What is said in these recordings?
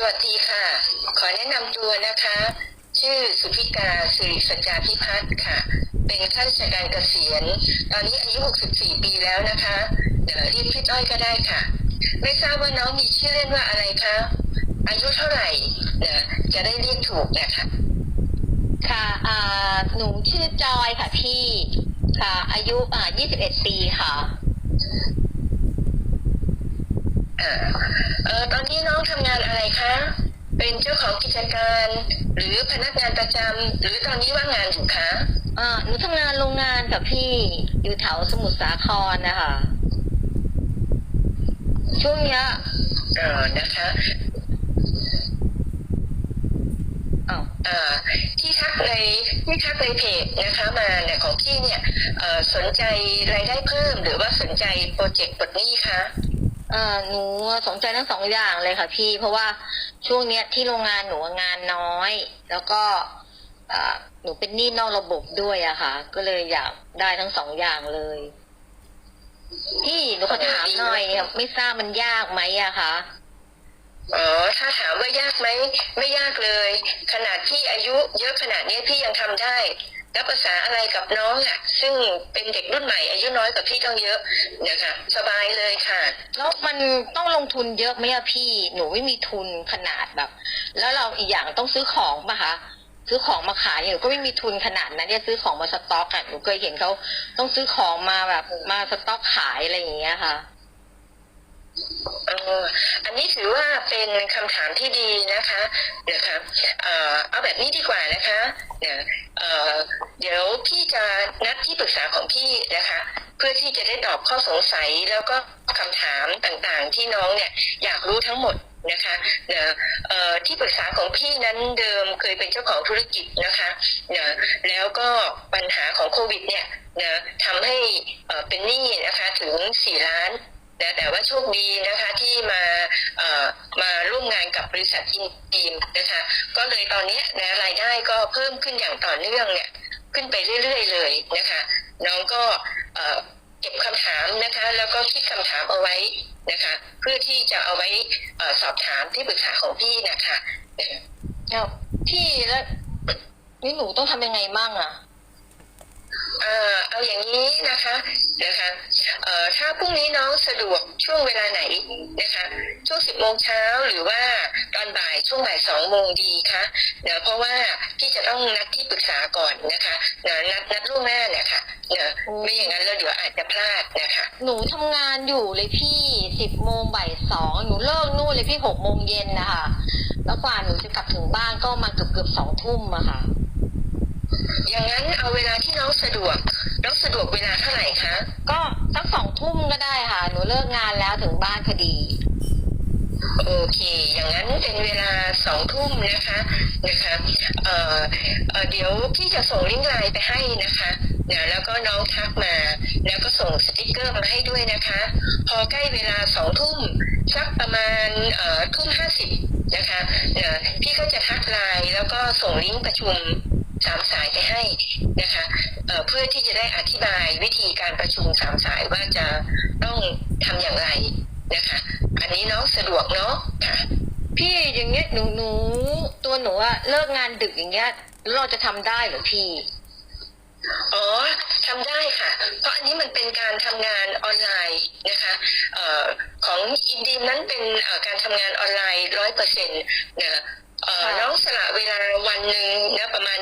สวัสดีค่ะ ขอแนะนำตัวนะคะ ชื่อสุพิกาสิริสัจจาพิพัฒน์ค่ะ เป็นข้าราชการเกษียณ ตอนนี้อายุ 64 ปีแล้วนะคะเดี๋ยวเรียกพี่ต้อยก็ได้ค่ะ ไม่ทราบว่าน้องมีชื่อเล่นว่าอะไรคะ อายุเท่าไหร่นะจะได้เรียกถูกนะคะ ค่ะอ่าหนูชื่อจอยค่ะพี่ ค่ะ อายุอ่า21 ปีค่ะ อ่าเออตอนนี้น้องทำงานอะไรคะ เป็นเจ้าของกิจการ หรือพนักงานประจำหรือตอนนี้ว่างงานอยู่คะอ่าหนูทำงานโรงงานกับพี่อยู่แถวสมุทรสาครนะคะ ช่วงเนี้ยเออนะคะอ้าวอ่าที่ทักในที่ทักในเพจนะคะมาเนี่ยของพี่เนี่ยเอ่อสนใจรายได้เพิ่มหรือว่าสนใจโปรเจกต์ปลดหนี้คะ อ่าหนูสนใจทั้งสองอย่างเลยค่ะพี่ เพราะว่าช่วงเนี้ยที่โรงงานหนูงานน้อย แล้วก็อ่าหนูเป็นหนี้นอกระบบด้วยอะค่ะ ก็เลยอยากได้ทั้งสองอย่างเลย พี่หนูขอถามหน่อยไม่ทราบมันยากไหมอะคะอ๋อถ้าถามว่ายากไหม ไม่ยากเลย ขนาดที่อายุเยอะขนาดนี้พี่ยังทำได้ แล้วภาษาอะไรกับน้องอะ ซึ่งเป็นเด็กรุ่นใหม่อายุน้อยกว่าพี่ต้องเยอะนะคะสบายเลยค่ะ แล้วมันต้องลงทุนเยอะไหมอะพี่ หนูไม่มีทุนขนาดแบบ แล้วเราอีกอย่างต้องซื้อของปะคะซื้อของมาขายหนูก็ไม่มีทุนขนาดนั้นเนี่ยซื้อของมาสต็อกอะหนูเคยเห็นเขาต้องซื้อของมาแบบมาสต็อกขายอะไรอย่างเงี้ยค่ะ เอออันนี้ถือว่าเป็นคำถามที่ดีนะคะนะคะเอ่อเอาแบบนี้ดีกว่านะคะเนี่ยเอ่อเดี๋ยวพี่จะนัดที่ปรึกษาของพี่นะคะ เพื่อที่จะได้ตอบข้อสงสัยแล้วก็คำถามต่างๆ ที่น้องเนี่ยอยากรู้ทั้งหมดนะคะเนี่ยเอ่อที่ปรึกษาของพี่นั้นเดิมเคยเป็นเจ้าของธุรกิจนะคะเนี่ยแล้วก็ปัญหาของโควิดเนี่ยนะทำให้เอ่อเป็นหนี้นะคะถึง 4 ล้าน นะแต่ว่าโชคดีนะคะที่มาเอ่อมาร่วมงานกับบริษัทอินดีมนะคะก็เลยตอนนี้นะรายได้ก็เพิ่มขึ้นอย่างต่อเนื่องเนี่ยขึ้นไปเรื่อยๆเลยนะคะน้องก็เอ่อเก็บคำถามนะคะแล้วก็คิดคำถามเอาไว้นะคะเพื่อที่จะเอาไว้เอ่อสอบถามที่ปรึกษาของพี่นะคะพี่แล้วนี่หนูต้องทำยังไงมั่งอะ เอ่อเอาอย่างนี้นะคะนะคะเอ่อถ้าพรุ่งนี้น้องสะดวกช่วงเวลาไหนนะคะช่วงสิบโมงเช้าหรือว่าตอนบ่ายช่วงบ่ายสองโมงดีคะเนะเพราะว่าพี่จะต้องนัดที่ปรึกษาก่อนนะคะนะนัดนัดล่วงหน้าเนี่ยค่ะเนะไม่อย่างนั้นแล้วเดี๋ยวอาจจะพลาดนะคะหนูทำงานอยู่เลยพี่สิบโมงบ่ายสองหนูเลิกนู่นเลยพี่หกโมงเย็นนะคะแล้วกว่าหนูจะกลับถึงบ้านก็มาเกือบเกือบๆสองทุ่มอะค่ะ อย่างนั้นเอาเวลาที่น้อง สะดวกน้องสะดวกเวลาเท่าไหร่คะ ก็สักสองทุ่มก็ได้ค่ะ หนูเลิกงานแล้วถึงบ้านพอดี โอเค อย่างนั้นเป็นเวลาสองทุ่มนะคะนะคะเอ่อเอ่อเดี๋ยวพี่จะส่งลิงก์ไลน์ไปให้นะคะเดี๋ยวแล้วก็น้องทักมา แล้วก็ส่งสติกเกอร์มาให้ด้วยนะคะ พอใกล้เวลาสองทุ่มสักประมาณเอ่อทุ่มห้าสิบนะคะเดี๋ยวพี่ก็จะทักไลน์แล้วก็ส่งลิงก์ประชุม สามสายไปให้นะคะเเพื่อที่จะได้อธิบายวิธีการประชุมสามสายว่าจะต้องทำอย่างไรนะคะ อันนี้น้องสะดวกเนาะค่ะพี่อย่างเงี้ยหนูหนูตัวหนูอะเลิกงานดึกอย่างเงี้ยเราจะทำได้หรือพี่อ๋อทำได้ค่ะ เพราะอันนี้มันเป็นการทำงานออนไลน์นะคะออของอินดีมนั้นเป็นการทำงานออนไลน์ร้อยเปอร์เซ็นต์นะเอ่อะ น้องสละเวลาวันหนึ่งนะประมาณ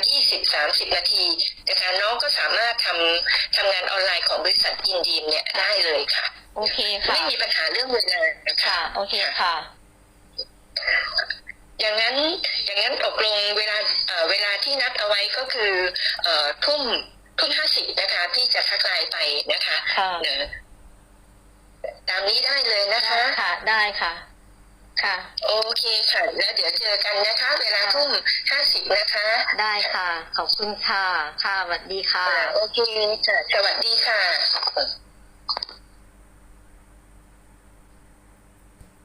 20-30 นาทีนะคะน้องก็สามารถทำทำงานออนไลน์ของบริษัทอินดีมเนี่ยได้เลยค่ะ โอเคค่ะ ไม่มีปัญหาเรื่องเวลานะคะค่ะ โอเคค่ะ อย่างนั้นอย่างนั้นตกลงเวลาเอ่อเวลาที่นัดเอาไว้ก็คือเอ่อทุ่มทุ่มห้าสิบนะคะที่จะทักไลน์ไปนะคะค่ะเนอะตามนี้ได้เลยนะคะ ค่ะ ได้ค่ะ ค่ะ โอเคค่ะ แล้วเดี๋ยวเจอกันนะคะ เวลาทุ่มห้าสิบนะคะ ได้ค่ะ ขอบคุณค่ะ ค่ะสวัสดีค่ะอ่าโอเคค่ะสวัสดีค่ะ